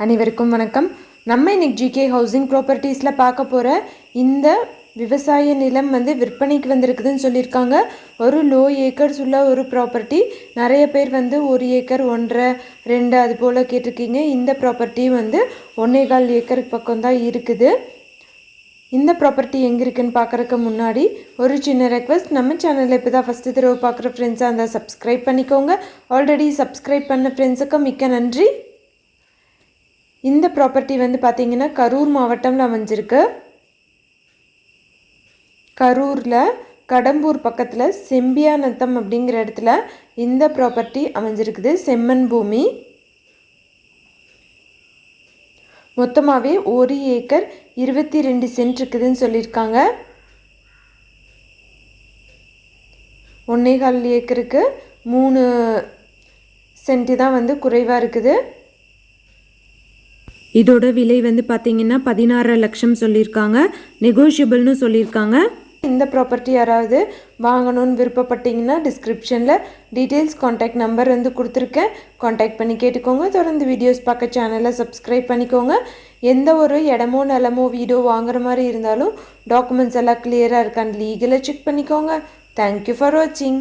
அனைவருக்கும் வணக்கம். நம்ம இன்னைக்கு ஜிகே ஹவுசிங் ப்ராப்பர்ட்டிஸில் பார்க்க போகிற இந்த விவசாய நிலம் வந்து விற்பனைக்கு வந்திருக்குதுன்னு சொல்லியிருக்காங்க. ஒரு லோ ஏக்கர்ஸ் உள்ள ஒரு ப்ராப்பர்ட்டி நிறைய பேர் வந்து ஒரு ஏக்கர் ஒன்றரை ரெண்டு அது போல் கேட்டிருக்கீங்க. இந்த ப்ராப்பர்ட்டி வந்து ஒன்றே கால் ஏக்கருக்கு பக்கம் தான் இருக்குது. இந்த ப்ராப்பர்ட்டி எங்கே இருக்குன்னு பார்க்குறக்கு முன்னாடி ஒரு சின்ன ரெக்வஸ்ட் நம்ம சேனலில் இப்போ தான் ஃபஸ்ட்டு தடவை பார்க்குற ஃப்ரெண்ட்ஸாக இருந்தால் சப்ஸ்கிரைப் பண்ணிக்கோங்க. ஆல்ரெடி சப்ஸ்கிரைப் பண்ண ஃப்ரெண்ட்ஸுக்கு மிக்க நன்றி. இந்த ப்ராப்பர்ட்டி வந்து பார்த்தீங்கன்னா கரூர் மாவட்டம்ல அமைஞ்சிருக்கு. கரூரில் கடம்பூர் பக்கத்தில் செம்பியாநத்தம் அப்படிங்கிற இடத்துல இந்த ப்ராப்பர்ட்டி அமைஞ்சிருக்குது. செம்மன் பூமி. மொத்தமாகவே ஒரு ஏக்கர் இருபத்தி ரெண்டு சென்ட் இருக்குதுன்னு சொல்லியிருக்காங்க. ஒன்னே கால் ஏக்கருக்கு மூணு சென்ட்டு தான் வந்து குறைவாக இருக்குது. இதோட விலை வந்து பார்த்தீங்கன்னா பதினாறு லட்சம் சொல்லியிருக்காங்க. நெகோஷியபிள்னு சொல்லியிருக்காங்க. இந்த ப்ராப்பர்ட்டி யாராவது வாங்கணும்னு விருப்பப்பட்டீங்கன்னா டிஸ்கிரிப்ஷனில் டீட்டெயில்ஸ் காண்டாக்ட் நம்பர் வந்து கொடுத்துருக்கேன். காண்டாக்ட் பண்ணி கேட்டுக்கோங்க. தொடர்ந்து வீடியோஸ் பார்க்க சேனலை சப்ஸ்கிரைப் பண்ணிக்கோங்க. எந்த ஒரு இடமோ நிலமோ வீடோ வாங்குற மாதிரி இருந்தாலும் டாக்குமெண்ட்ஸ் எல்லாம் கிளியராக இருக்கான்னு லீகலாக செக் பண்ணிக்கோங்க. தேங்க்யூ ஃபார் வாட்சிங்